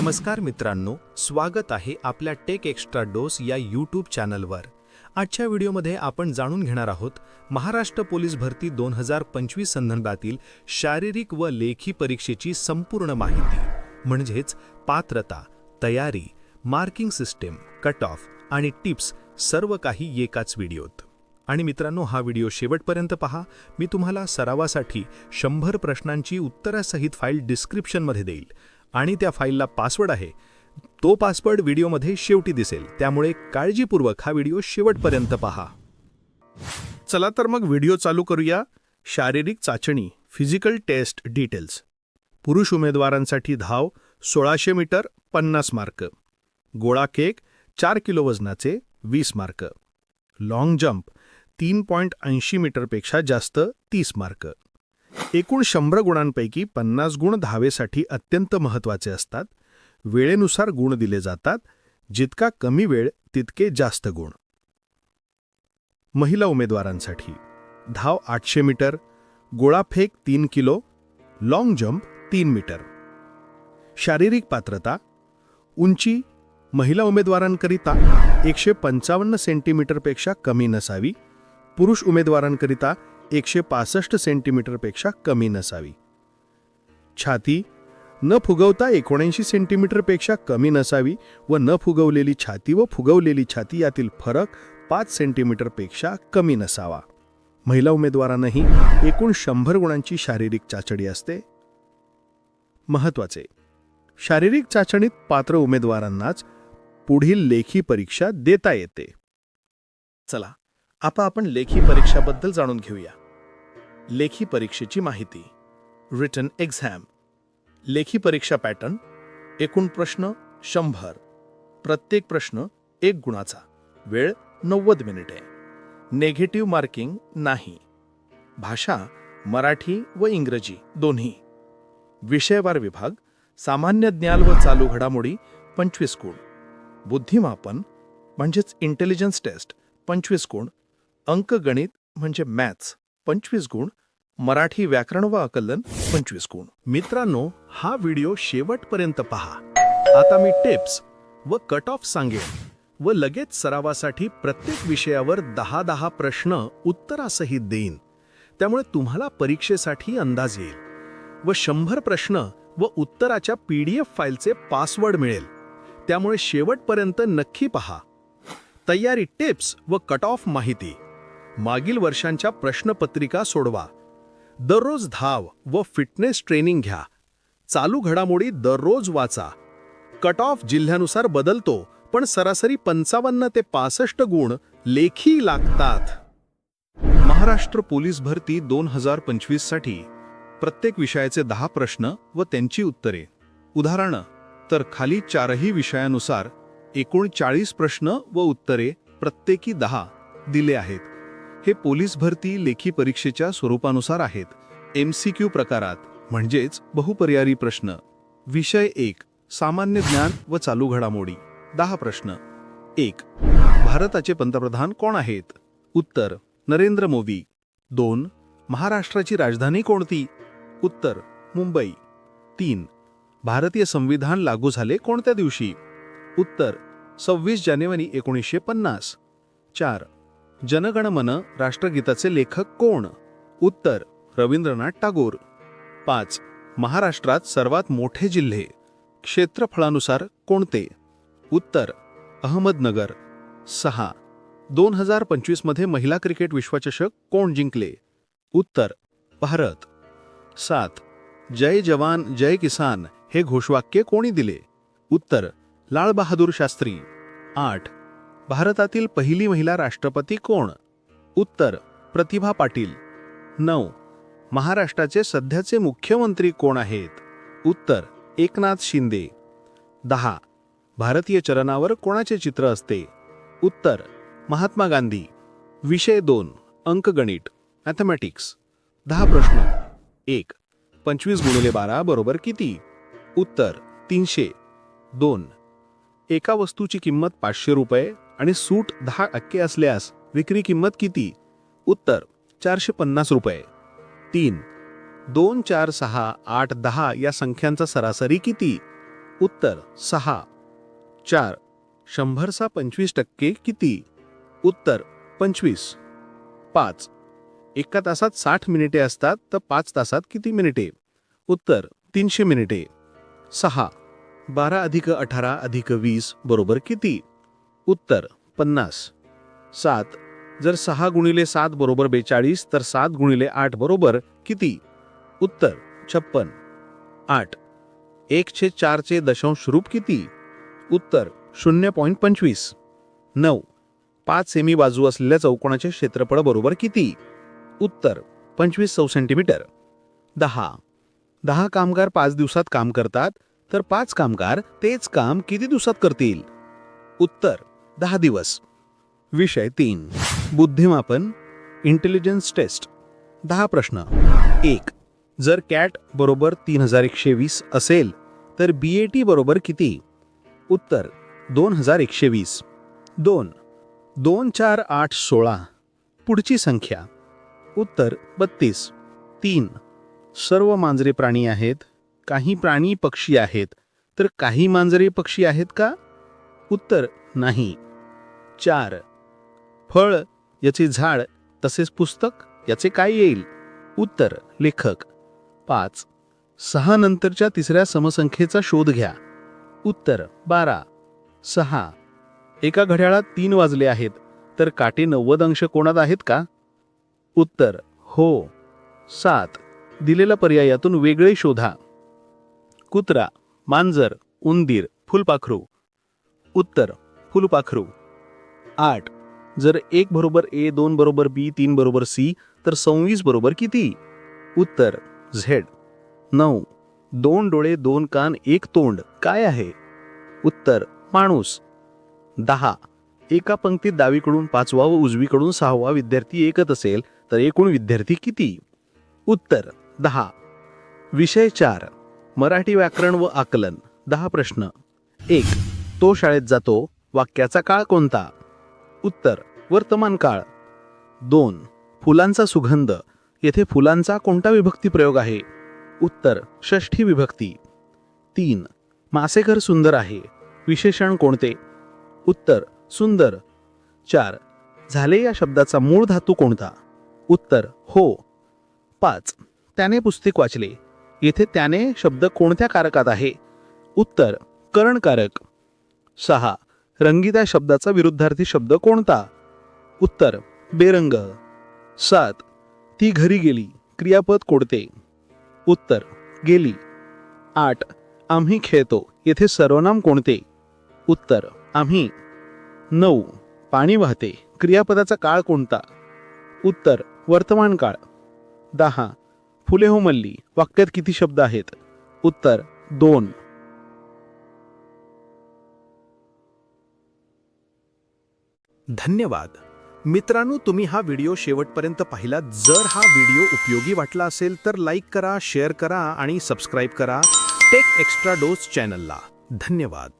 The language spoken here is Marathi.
नमस्कार मित्रांनो स्वागत आहे आपल्या टेक एक्स्ट्रा डोस या यूट्यूब चॅनलवर. आजच्या व्हिडिओमध्ये आपण जाणून घेणार आहोत महाराष्ट्र पोलीस भरती दोन हजार पंचवीस संदर्भातील शारीरिक व लेखी परीक्षेची संपूर्ण माहिती म्हणजेच पात्रता तयारी मार्किंग सिस्टीम कट ऑफ आणि टिप्स सर्व काही एकाच व्हिडिओत. आणि मित्रांनो हा व्हिडिओ शेवटपर्यंत पहा. मी तुम्हाला सरावासाठी शंभर प्रश्नांची उत्तरासहित फाईल डिस्क्रिप्शनमध्ये देईल. आणि त्या फाईलला पासवर्ड आहे. तो पासवर्ड व्हिडिओमध्ये शेवटी दिसेल. त्यामुळे काळजीपूर्वक हा व्हिडिओ शेवटपर्यंत पहा. चला तर मग व्हिडिओ चालू करूया. शारीरिक चाचणी फिजिकल टेस्ट डिटेल्स. पुरुष उमेदवारांसाठी धाव सोळाशे मीटर पन्नास मार्क. गोळा केक चार किलो वजनाचे वीस मार्क. लाँग जम्प तीन पॉईंट ऐंशी मीटरपेक्षा जास्त तीस मार्क. एकूण शंभर गुणांपैकी पन्नास गुण धावेसाठी अत्यंत महत्त्वाचे असतात. वेळेनुसार गुण दिले जातात. जितका कमी वेळ तितके जास्त गुण. महिला उमेदवारांसाठी. धाव आठशे मीटर गोळाफेक तीन किलो लाँग जम्प तीन मीटर. शारीरिक पात्रता. उंची महिला उमेदवारांकरिता एकशे पंचावन्न सेंटीमीटरपेक्षा कमी नसावी. पुरुष उमेदवारांकरिता एकशे पासष्ट सेंटीमीटरपेक्षा कमी नसावी. छाती न फुगवता एकोणऐंशी सेंटीमीटरपेक्षा कमी नसावी व न फुगवलेली छाती व फुगवलेली छाती यातील फरक पाच सेंटीमीटरपेक्षा कमी नसावा. महिला उमेदवारांनाही एकूण शंभर गुणांची शारीरिक चाचणी असते. महत्त्वाचे शारीरिक चाचणीत पात्र उमेदवारांनाच पुढील लेखी परीक्षा देता येते. चला आता आपण लेखी परीक्षाबद्दल जाणून घेऊया. लेखी परीक्षेची माहिती. रिटन एक्झाम लेखी परीक्षा पॅटर्न एकूण प्रश्न शंभर. प्रत्येक प्रश्न एक गुणाचा. वेळ नव्वद मिनिटे. नेगेटिव्ह मार्किंग नाही. भाषा मराठी व इंग्रजी दोन्ही. विषयवार विभाग सामान्य ज्ञान व चालू घडामोडी पंचवीस गुण. बुद्धिमापन म्हणजेच इंटेलिजन्स टेस्ट पंचवीस गुण. अंकगणित म्हणजे मॅथ्स पंचवीस गुण मराठी व्याकरण व आकलन पंचवीस गुण. मित्रांनो हा व्हिडिओ शेवटपर्यंत पहा. आता मी टिप्स व कट ऑफ सांगेन व लगेच सरावासाठी प्रत्येक विषयावर दहा दहा प्रश्न उत्तरासहित देईन. त्यामुळे तुम्हाला परीक्षेसाठी अंदाज येईल व शंभर प्रश्न व उत्तराच्या पी डी एफ फाईलचे पासवर्ड मिळेल. त्यामुळे शेवटपर्यंत नक्की पहा. तयारी टिप्स व कट ऑफ माहिती. मागील वर्षांच्या प्रश्नपत्रिका सोडवा. दररोज धाव व फिटनेस ट्रेनिंग घ्या. चालू घडामोडी दररोज वाचा. कट ऑफ जिल्ह्यानुसार बदलतो पण सरासरी पंचावन्न ते पासष्ट गुण लेखी लागतात. महाराष्ट्र पोलीस भरती दोन हजार पंचवीससाठी. प्रत्येक विषयाचे दहा प्रश्न व त्यांची उत्तरे. उदाहरणं तर खाली चारही विषयानुसार एकूण चाळीस प्रश्न व उत्तरे प्रत्येकी दहा दिले आहेत. हे पोलीस भरती लेखी परीक्षेच्या स्वरूपानुसार आहेत. एम सी क्यू प्रकारात म्हणजेच बहुपर्यायी प्रश्न. विषय एक सामान्य ज्ञान व चालू घडामोडी. दहा प्रश्न. एक भारताचे पंतप्रधान कोण आहेत? उत्तर नरेंद्र मोदी. दोन महाराष्ट्राची राजधानी कोणती? उत्तर मुंबई. तीन भारतीय संविधान लागू झाले कोणत्या दिवशी? उत्तर सव्वीस जानेवारी एकोणीसशे पन्नास. चार जनगणमन राष्ट्रगीताचे लेखक कोण? उत्तर रवींद्रनाथ टागोर. पाच महाराष्ट्रात सर्वात मोठे जिल्हे क्षेत्रफळानुसार कोणते? उत्तर अहमदनगर. सहा दोन हजार पंचवीसमध्ये महिला क्रिकेट विश्वचषक कोण जिंकले? उत्तर भारत. सात जय जवान जय किसान हे घोषवाक्य कोणी दिले? उत्तर लालबहादूर शास्त्री. आठ भारतातील पहिली महिला राष्ट्रपती कोण? उत्तर प्रतिभा पाटील. नऊ महाराष्ट्राचे सध्याचे मुख्यमंत्री कोण आहेत? उत्तर एकनाथ शिंदे. दहा भारतीय चरणावर कोणाचे चित्र असते? उत्तर महात्मा गांधी. विषय दोन अंकगणित मॅथमॅटिक्स. दहा प्रश्न. एक पंचवीस गुणिले बारा बरोबर किती? उत्तर तीनशे. दोन एका वस्तूची किंमत पाचशे रुपये आणि सूट दहा टक्के असल्यास विक्री किंमत किती? उत्तर चारशे पन्नास रुपये. तीन दोन चार सहा आठ दहा या संख्यांचा सरासरी किती? उत्तर सहा. चार शंभरचा पंचवीस टक्के किती? उत्तर पंचवीस. पाच एका तासात साठ मिनिटे असतात तर पाच तासात किती मिनिटे? उत्तर तीनशे मिनिटे. सहा बारा अधिक अठरा अधिक वीस बरोबर किती? उत्तर पन्नास. सात. जर सहा गुणिले सात बरोबर बेचाळीस तर सात गुणिले आठ बरोबर किती? उत्तर छप्पन. आठ. एकशे चारचे दशांश रूप किती? उत्तर शून्य पॉईंट पंचवीस. नऊ. पाच सेमी बाजू असलेल्या चौकोनाचे क्षेत्रफळ बरोबर किती? उत्तर पंचवीस सौ सेंटीमीटर. दहा. दहा कामगार पाच दिवसात काम करतात तर पाच कामगार तेच काम किती दिवसात करतील? उत्तर दहा दिवस. विषय तीन. बुद्धिमापन इंटेलिजन्स टेस्ट दहा प्रश्न. एक जर कॅट बरोबर तीन हजार एकशे वीस असेल तर बी ए टी बरोबर किती? उत्तर दोन हजार एकशे वीस दोन दोन चार आठ सोळा. पुढची संख्या. उत्तर बत्तीस. तीन सर्व मांजरे प्राणी आहेत काही प्राणी पक्षी आहेत तर काही मांजरे पक्षी आहेत का? उत्तर नाही. चार. फळ याचे झाड तसेच पुस्तक याचे काय येईल? उत्तर लेखक. पाच. सहा नंतरच्या तिसऱ्या समसंख्येचा शोध घ्या. उत्तर बारा. सहा. एका घड्याळात तीन वाजले आहेत तर काटे नव्वद अंश कोणात आहेत का? उत्तर हो. सात. दिलेल्या पर्यायातून वेगळे शोधा. कुत्रा मांजर उंदीर फुलपाखरू. उत्तर फुलपाखरू. आठ. जर एक बरोबर ए दोन बरोबर बी तीन बरोबर सी तर सव्वीस बरोबर किती? उत्तर झेड. नऊ. दोन डोळे दोन कान एक तोंड काय आहे? उत्तर माणूस. दहा. एका पंक्तीत डावीकडून पाचवा व उजवीकडून सहावा विद्यार्थी एकच असेल तर एकूण विद्यार्थी किती? उत्तर दहा. विषय चार. मराठी व्याकरण व आकलन. दहा प्रश्न. एक. तो शाळेत जातो. वाक्याचा काळ कोणता? उत्तर वर्तमान काळ. दोन फुलांचा सुगंध. येथे फुलांचा कोणता विभक्ती प्रयोग आहे? उत्तर षष्ठी विभक्ती. तीन मासेकर सुंदर आहे. विशेषण कोणते? उत्तर सुंदर. चार झाले या शब्दाचा मूळ धातू कोणता? उत्तर हो. पाच त्याने पुस्तक वाचले. येथे त्याने शब्द कोणत्या कारकात आहे? उत्तर करणकारक. सहा रंगीत या शब्दाचा विरुद्धार्थी शब्द कोणता? उत्तर बेरंग. सात ती घरी गेली क्रियापद कोणते उत्तर गेली. आठ आम्ही खेळतो येथे सर्वनाम कोणते? उत्तर आम्ही. नऊ पाणी वाहते क्रियापदाचा काळ कोणता? उत्तर वर्तमान काळ. दहा फुले हो मल्ली वाक्यात किती शब्द आहेत? उत्तर दोन. धन्यवाद. मित्रांनो तुम्ही हा व्हिडिओ शेवटपर्यंत पाहिलात जर हा व्हिडिओ उपयोगी वाटला असेल तर लाईक करा शेअर करा आणि सबस्क्राईब करा. टेक एक्स्ट्रा डोस चॅनलला. धन्यवाद.